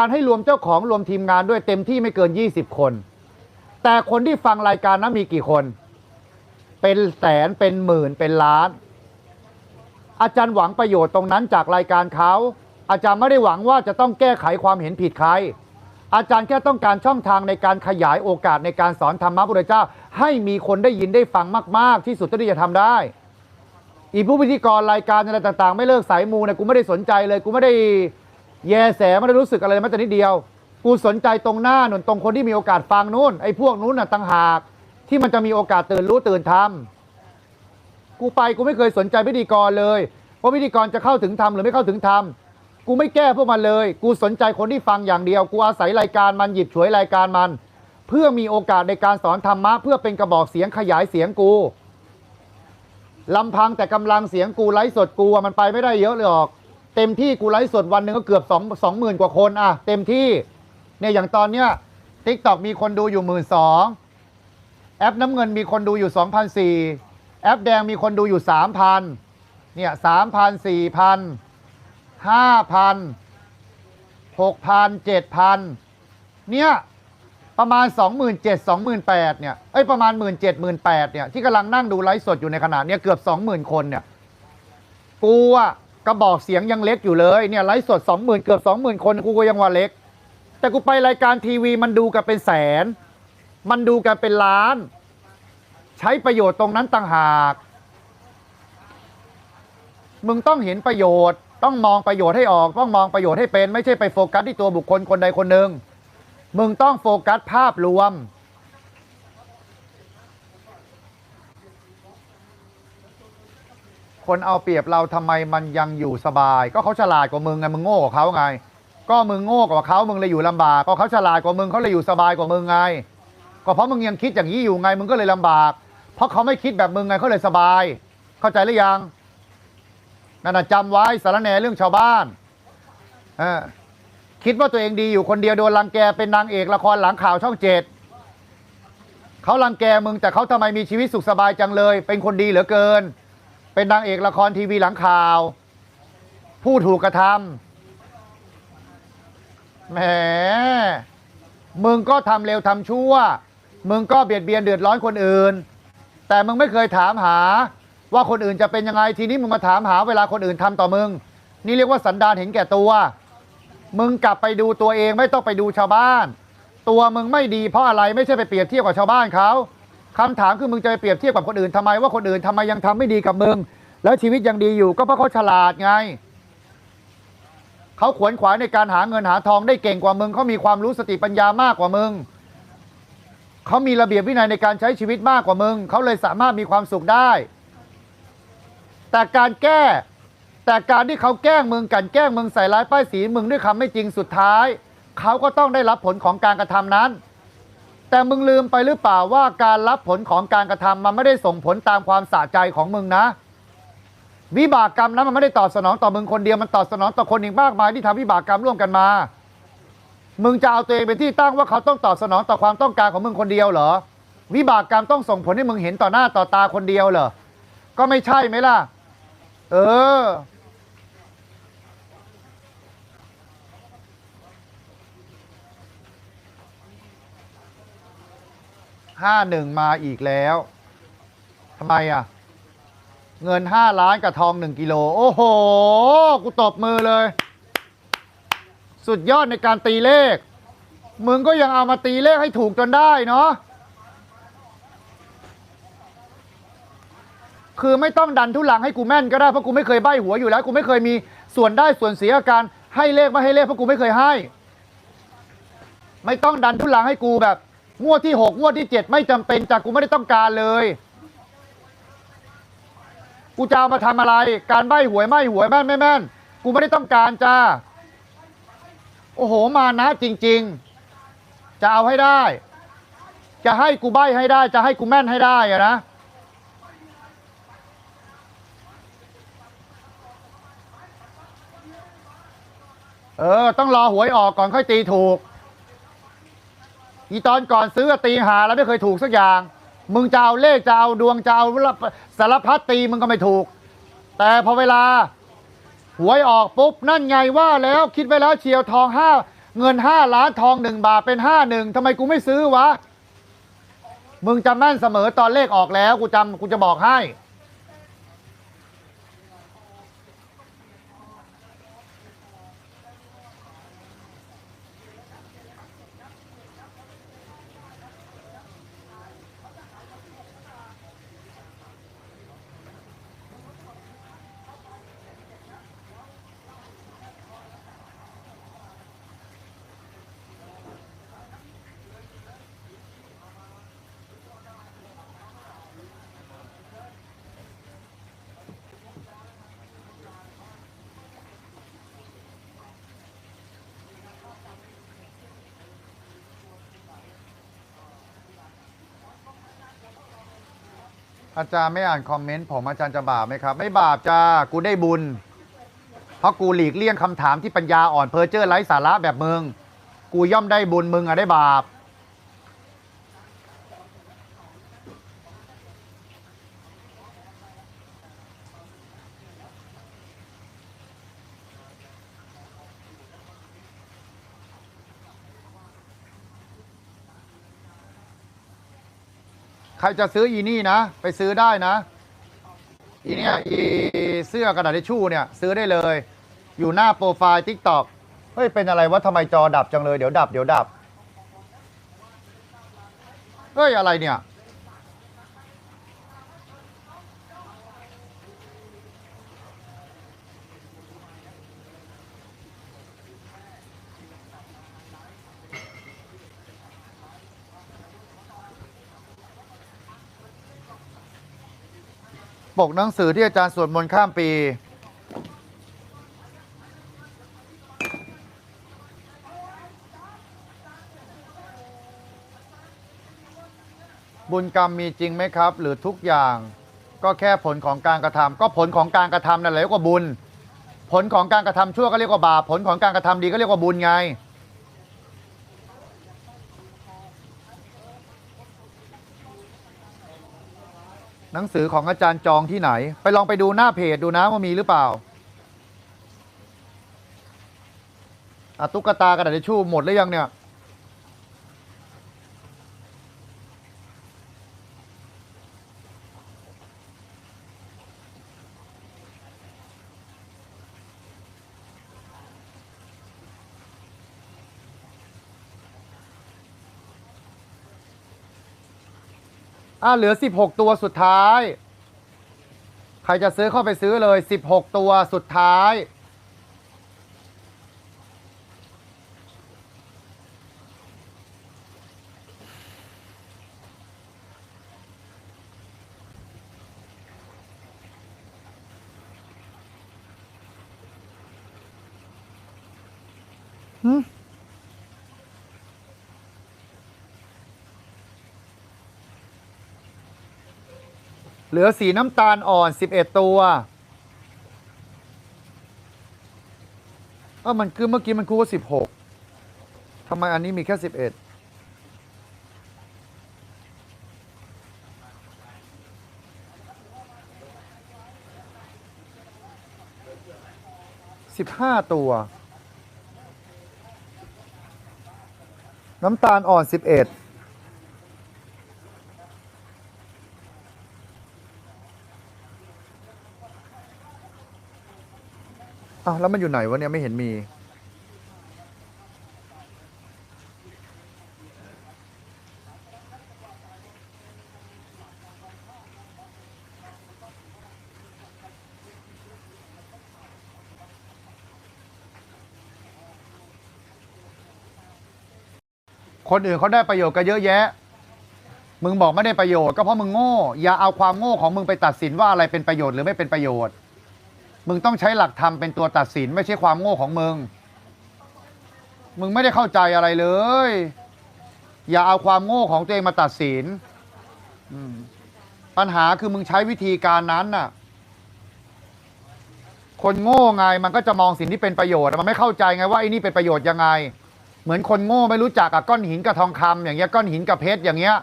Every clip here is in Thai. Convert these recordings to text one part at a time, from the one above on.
การให้รวมเจ้าของรวมทีมงานด้วยเต็มที่ไม่เกิน 20 คน แต่คนที่ฟังรายการนั้นมีกี่คน เป็นแสนเป็นหมื่นเป็นล้าน อาจารย์หวังประโยชน์ตรงนั้นจากรายการเขาอาจารย์ไม่ได้หวังว่าจะต้องแก้ไขความเห็นผิดใคร อาจารย์แค่ต้องการช่องทางในการขยายโอกาสในการสอนธรรมะพุทธเจ้า ให้มีคนได้ยินได้ฟังมาก ๆ ที่สุดที่จะทำได้ อีผู้พิธีกรรายการอะไรต่าง ๆ ไม่เลิกสายมูเนี่ยกูไม่ได้สนใจเลยกูไม่ได้ แยแสไม่ได้รู้สึกอะไรแม้แต่นิดเดียว กูสนใจตรงหน้าหนุนตรงคนที่มีโอกาสฟังนู่นไอ้พวกนู้นน่ะต่างหาก ที่มันจะมีโอกาสตื่นรู้ตื่นทำกูไปกูไม่เคยสนใจพิธีกรเลยว่าพิธีกรจะเข้าถึงธรรมหรือไม่เข้าถึงธรรมกูไม่แก้พวกมันเลย กูสนใจคนที่ฟังอย่างเดียว กูอาศัยรายการมันหยิบฉวยรายการมัน เพื่อมีโอกาสในการสอนธรรมะ เพื่อเป็นกระบอกเสียงขยายเสียงกูลำพังแต่กำลังเสียงกูไลฟ์สดกูมันไปไม่ได้เยอะเลยหรอก เต็มที่กูไลฟ์สดวันหนึ่งก็เกือบสองสองหมื่นกว่าคนอะเต็มที่เนี่ยอย่างตอนเนี้ยทิกตอกมีคนดูอยู่หมื่นสองแอปน้ำเงินมีคนดูอยู่สองพันสี่แอปแดงมีคนดูอยู่สามพันเนี่ยสามพันสี่พันห้าพันหกพันเจ็ดพันเนี่ยประมาณ 2 7 0 0 0 2 8 0 0 0เนี่ยเอ้ยประมาณ 1 7 0 0 0 1 8 0 0เนี่ยที่กำลังนั่งดูไลฟ์สดอยู่ในขณะเนี้ยเกือบ 20,000 คนเนี่ยกูอะ กระบอกเสียงยังเล็กอยู่เลยเนี่ยไลฟ์สด20,000เกือบ20,000คนกูก็ยังว่าเล็ก แต่กูไปรายการทีวีมันดูกันเป็นแสน มันดูกันเป็นล้าน ใช้ประโยชน์ตรงนั้นต่างหาก มึงต้องเห็นประโยชน์ ต้องมองประโยชน์ให้ออก ต้องมองประโยชน์ให้เป็น ไม่ใช่ไปโฟกัสที่ตัวบุคคลคนใดคนหนึ่งมึงต้องโฟกัสภาพรวม คนเอาเปรียบเราทำไมมันยังอยู่สบาย ก็เขาฉลาดกว่ามึงไงมึงโง่กว่าเขาไง ก็มึงโง่กว่าเขามึงเลยอยู่ลำบากก็เขาฉลาดกว่ามึงเขาเลยอยู่สบายกว่ามึงไง ก็เพราะมึงยังคิดอย่างนี้อยู่ไงมึงก็เลยลำบาก เพราะเขาไม่คิดแบบมึงไงเขาเลยสบาย เข้าใจหรือยังนั่นนะจำไว้สารแหน่เรื่องชาวบ้านเออคิดว่าตัวเองดีอยู่คนเดียวโดนรังแกเป็นนางเอกละครหลังข่าวช่องเจ็ดเขารังแกมึงแต่เขาทำไมมีชีวิตสุขสบายจังเลย เป็นคนดีเหลือเกิน เป็นนางเอกละครทีวีหลังข่าว ผู้ถูกกระทำแหมมึงก็ทำเร็วทำชั่ว มึงก็เบียดเบียนเดือดร้อนคนอื่น แต่มึงไม่เคยถามหา ว่าคนอื่นจะเป็นยังไงทีนี้มึงมาถามหาเวลาคนอื่นทำต่อมึง นี่เรียกว่าสันดานเห็นแก่ตัว มึงกลับไปดูตัวเองไม่ต้องไปดูชาวบ้าน ตัวมึงไม่ดีเพราะอะไรไม่ใช่ไปเปรียบเทียบกับชาวบ้านเขา คำถามคือมึงจะไปเปรียบเทียบกับคนอื่นทำไมว่าคนอื่นทำไมยังทำไม่ดีกับมึง แล้วชีวิตยังดีอยู่ก็เพราะเขาฉลาดไงเขาขวนขวายในการหาเงินหาทองได้เก่งกว่ามึงเขามีความรู้สติปัญญามากกว่ามึงเขามีระเบียบวินัยในการใช้ชีวิตมากกว่ามึงเขาเลยสามารถมีความสุขได้ แต่การแก้ แต่การที่เขาแกล้งมึงกันแกล้งมึงใส่ร้ายป้ายสีมึงด้วยคำไม่จริงสุดท้ายเขาก็ต้องได้รับผลของการกระทำนั้น แต่มึงลืมไปหรือเปล่าว่าการรับผลของการกระทำมันไม่ได้ส่งผลตามความสะใจของมึงนะ วิบากกรรมนั้นมันไม่ได้ตอบสนองต่อมึงคนเดียวมันตอบสนองต่อคนอีกมากมายที่ทำวิบากกรรมร่วมกันมา มึงจะเอาตัวเองเป็นที่ตั้งว่าเขาต้องตอบสนองต่อความต้องการของมึงคนเดียวเหรอ วิบากกรรมต้องส่งผลให้มึงเห็นต่อหน้าต่อตาคนเดียวเหรอก็ไม่ใช่ไหมล่ะ เออ ห้าหนึ่งมาอีกแล้วทำไมอะ เงินห้าล้านกับทองหนึ่งกิโล โอ้โห กูตบมือเลย สุดยอดในการตีเลข มึงก็ยังเอามาตีเลขให้ถูกจนได้เนาะคือไม่ต้องดันทุลังให้กูแม่นก็ได้เพราะกูไม่เคยใบ้หัวอยู่แล้ว กูไม่เคยมีส่วนได้ส่วนเสียกับการให้เลขไม่ให้เลขเพราะกูไม่เคยให้ ไม่ต้องดันทุลังให้กูแบบ งวดที่หกงวดที่เจ็ดไม่จำเป็นจากกูไม่ได้ต้องการเลย กูจะเอามาทำอะไร การใบ้หวยไม่หวยแม่นไม่แม่น กูไม่ได้ต้องการจ้า โอ้โหมานะจริง ๆ จะเอาให้ได้ จะให้กูใบ้ให้ได้ จะให้กูแม่นให้ได้อะนะ เออ ต้องรอหวยออกก่อนค่อยตีถูก อีตอนก่อนซื้อตีหาแล้วไม่เคยถูกสักอย่าง มึงจะเอาเลขจะเอาดวงจะเอาสารพัดตีมึงก็ไม่ถูก แต่พอเวลาหวยออกปุ๊บนั่นไงว่าแล้วคิดไว้แล้วเชียวทองห้าเงินห้าล้านทองหนึ่งบาทเป็นห้าหนึ่งทำไมกูไม่ซื้อวะ มึงจำแม่นเสมอตอนเลขออกแล้ว กูจำกูจะบอกให้ อาจารย์ไม่อ่านคอมเมนต์ผมอาจารย์จะบาปไหมครับ ไม่บาปจ้ากูได้บุญ เพราะกูหลีกเลี่ยงคำถามที่ปัญญาอ่อนเพอเจอร์ไร้สาระแบบมึง กูย่อมได้บุญมึงอะได้บาป ใครจะซื้ออีนี่นะ ไปซื้อได้นะอีเนี่ยอีเสื้อกระดาษทิชชู่เนี่ยซื้อได้เลย อยู่หน้าโปรไฟล์ทิกตอกเฮ้ย เป็นอะไรวะทำไมจอดับจังเลย เดี๋ยวดับ เดี๋ยวดับ เฮ้ย อะไรเนี่ย ปกหนังสือที่อาจารย์สวดมนต์ข้ามปีบุญกรรมมีจริงไหมครับ หรือทุกอย่างก็แค่ผลของการกระทำก็ผลของการกระทำนั่นแหละเรียกว่าบุญ ผลของการกระทำชั่วก็เรียกว่าบาปผลของการกระทำดีก็เรียกว่าบุญไง หนังสือของอาจารย์จองที่ไหน ไปลองไปดูหน้าเพจดูนะว่ามีหรือเปล่าอตุ๊กตากระดาษทิชชู่หมดหรือยังเนี่ย อะเหลือ 16 ตัวสุดท้าย ใครจะซื้อเข้าไปซื้อเลย 16 ตัวสุดท้ายหืม เหลือสีน้ำตาลอ่อน 11 ตัวเออมันคือเมื่อกี้มันคูว่า 16ทำไมอันนี้มีแค่ 11 15ตัว น้ำตาลอ่อน11อ้าวแล้วมันอยู่ไหนวะเนี่ยไม่เห็นมี คนอื่นเขาได้ประโยชน์กันเยอะแยะ มึงบอกไม่ได้ประโยชน์ก็เพราะมึงโง่ อย่าเอาความโง่ของมึงไปตัดสินว่าอะไรเป็นประโยชน์หรือไม่เป็นประโยชน์ มึงต้องใช้หลักธรรมเป็นตัวตัดสิน ไม่ใช่ความโง่ของมึง มึงไม่ได้เข้าใจอะไรเลย อย่าเอาความโง่ของตัวเองมาตัดสินปัญหาคือมึงใช้วิธีการนั้นน่ะ คนโง่ไงมันก็จะมองสิ่งที่เป็นประโยชน์มันไม่เข้าใจไงว่าไอ้นี่เป็นประโยชน์ยังไง เหมือนคนโง่ไม่รู้จักกับก้อนหินกับทองคำอย่างเงี้ยก้อนหินกับเพชรอย่างเงี้ย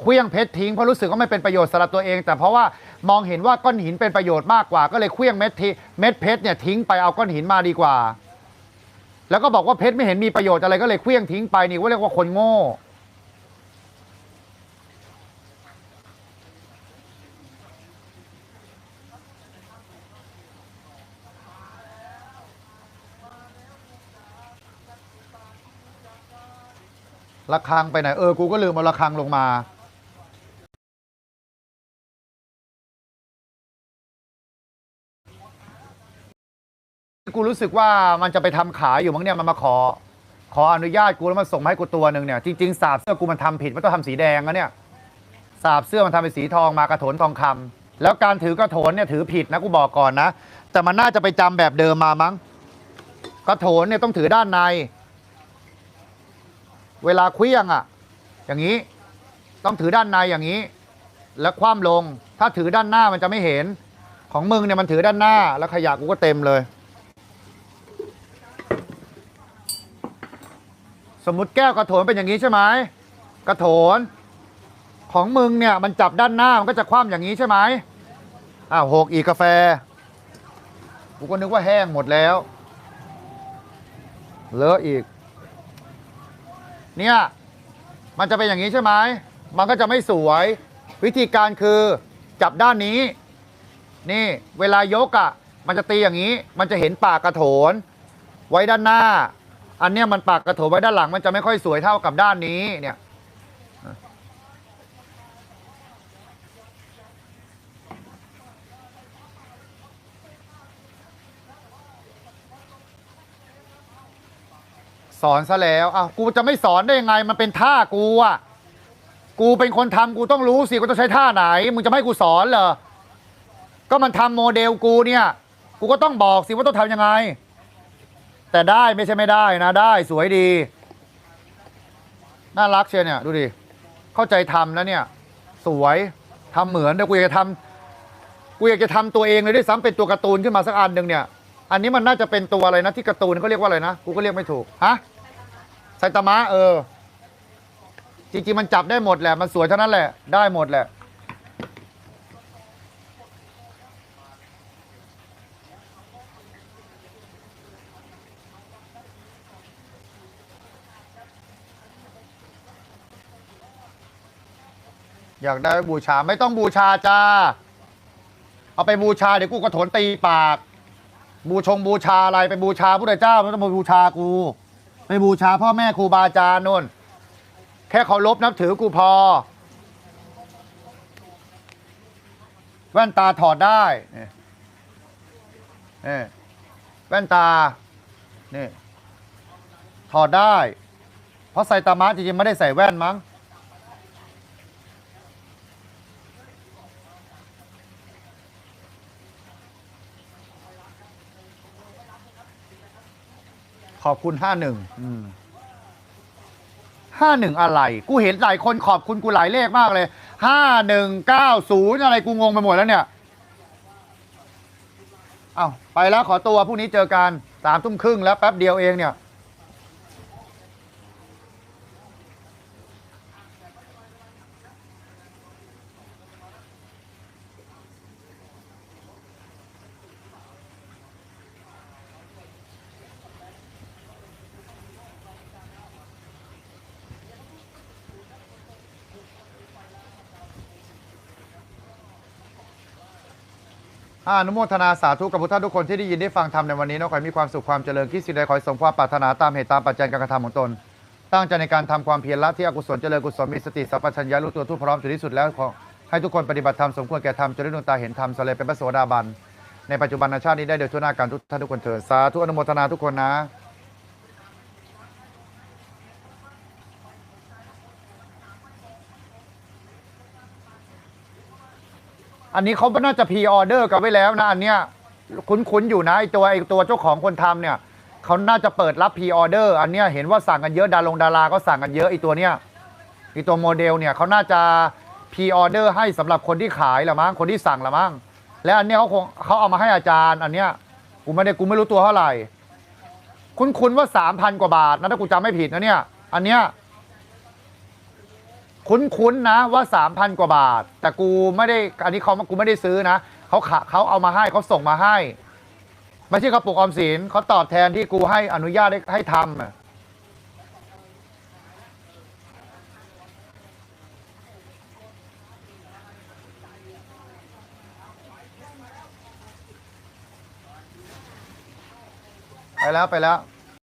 เคลี้ยงเพชรทิ้งเพราะรู้สึกว่าไม่เป็นประโยชน์สำหรับตัวเอง แต่เพราะว่ามองเห็นว่าก้อนหินเป็นประโยชน์มากกว่า ก็เลยเคลี้ยงเม็ดทีเม็ดเพชรเนี่ยทิ้งไปเอาก้อนหินมาดีกว่า แล้วก็บอกว่าเพชรไม่เห็นมีประโยชน์อะไรก็เลยเคลี้ยงทิ้งไปนี่ว่าเรียกว่าคนโง่ ระฆังไปไหนเออ กูก็ลืมเอาระฆังลงมา กูรู้สึกว่ามันจะไปทำขายอยู่มั้งเนี่ยมันมาขอ ขออนุญาตกูแล้วมาส่งมาให้กูตัวหนึ่งเนี่ยจริงๆสาบเสื้อกูมันทำผิดมันต้องทำสีแดงนะเนี่ยสาบเสื้อมันทำเป็นสีทองมากระโถนทองคำแล้วการถือกระโถนเนี่ยถือผิดนะกูบอกก่อนนะแต่มันน่าจะไปจำแบบเดิมมามั้งกระโถนเนี่ยต้องถือด้านใน เวลาเคลี้ยงอะอย่างนี้ต้องถือด้านในอย่างนี้ แล้วคว่ำลงถ้าถือด้านหน้ามันจะไม่เห็น ของมึงเนี่ยมันถือด้านหน้า แล้วขยะกูก็เต็มเลย สมมุติแก้วกระโถนเป็นอย่างนี้ใช่ไหมกระโถน ของมึงเนี่ยมันจับด้านหน้ามันก็จะคว่ำอย่างนี้ใช่ไหมอ้าวหกอีกกาแฟกูก็นึกว่าแห้งหมดแล้วเลอะอีก เนี่ยมันจะเป็นอย่างนี้ใช่ไหมมันก็จะไม่สวย วิธีการคือจับด้านนี้ นี่เวลายกอะ่ะ มันจะตีอย่างนี้ มันจะเห็นปากกระโถน ไว้ด้านหน้า อันเนี้ยมันปากกระโถไว้ด้านหลังมันจะไม่ค่อยสวยเท่ากับด้านนี้เนี่ยสอนซะแล้วอ้าวกูจะไม่สอนได้ยังไง มันเป็นท่ากูอะ กูเป็นคนทำกูต้องรู้สิกูต้องใช้ท่าไหน มึงจะไม่ให้กูสอนเหรอ ก็มันทำโมเดลกูเนี่ย กูก็ต้องบอกสิว่าต้องทำยังไง แต่ได้ไม่ใช่ไม่ได้นะได้สวยดี น่ารักเชียเนี่ยดูดิ เข้าใจทำแล้วเนี่ย สวยทำเหมือนเดี๋ยวกูอยากจะทำกูอยากจะทำตัวเองเลยด้วยซ้ำเป็นตัวการ์ตูนขึ้นมาสักอันหนึ่งเนี่ย อันนี้มันน่าจะเป็นตัวอะไรนะที่การ์ตูนเขาเรียกว่าอะไรนะกูก็เรียกไม่ถูกฮะไซตามะเออจริงๆมันจับได้หมดแหละมันสวยเท่านั้นแหละได้หมดแหละ อยากได้บูชาไม่ต้องบูชาจ้า เอาไปบูชาเดี๋ยวกูกระโถนตีปาก บูชงบูชาอะไรไปบูชาพระเจ้าไม่ต้องมาบูชากู ไปบูชาพ่อแม่ครูบาอาจารย์นู่น แค่เคารพนับถือกูพอ แว่นตาถอดได้เนี่นี่แว่นตานี่ถอดได้ เพราะไซตามะจริงๆไม่ได้ใส่แว่นมั้ง อบคุณห้าหนึ่งห้าหนึ่งอะไร กูเห็นหลายคนขอบคุณกูหลายเลขมากเลยห้าหนึ่งเก้าศูนย์อะไรกูงงไปหมดแล้วเนี่ย เอา้าไปแล้วขอตัวพรุ่งนี้เจอกันสามทุ่มครึ่งแล้วแป๊บเดียวเองเนี่ย อนุโมทนาสาธุกับพุทธทุกคนที่ได้ยินได้ฟังธรรมในวันนี้นะขอให้มีความสุขความเจริญคิดสิ่งใดขอให้สมความปรารถนาตามเหตุตามปัจจัยการกระทำของตน ตั้งใจในการทำความเพียรละที่อกุศลเจริญกุศลมีสติสัพพัญญารู้ตัวทุกพร้อมจุดที่สุดแล้วขอให้ทุกคนปฏิบัติธรรมสมควรแก่ธรรมจนได้ดวงตาเห็นธรรมสำเร็จเป็นพระโสดาบันในปัจจุบันชาตินี้ได้โดยทั่วหน้ากันทุกท่านทุกคนเถิดสาธุอนุโมทนาทุกคนนะ อันนี้เขาน่าจะพรีออเดอร์กันไว้แล้วนะอันเนี้ยคุ้นๆอยู่นะไอตัวไอตัวเจ้าของคนทำเนี่ยเขาน่าจะเปิดรับพรีออเดอร์อันเนี้ยเห็นว่าสั่งกันเยอะดารงดาราก็สั่งกันเยอะไอตัวเนี้ยไอตัวโมเดลเนี่ยเขาน่าจะพรีออเดอร์ให้สำหรับคนที่ขายละมั้งคนที่สั่งละมั้งและอันเนี้ยเขาคงเขาเอามาให้อาจารย์อันเนี้ยกูไม่ได้กูไม่รู้ตัวเท่าไหร่ คุ้นๆว่าสามพันกว่าบาทนะถ้ากูจำไม่ผิดนะเนี่ยอันเนี้ย คุ้นๆนะว่า 3,000 กว่าบาท แต่กูไม่ได้อันนี้เขากูไม่ได้ซื้อนะเขาขาเขาเอามาให้เขาส่งมาให้ไม่ใช่เขาปลุกออมสินเขาตอบแทนที่กูให้อนุญาตให้ให้ทำอะไปแล้วไปแล้ว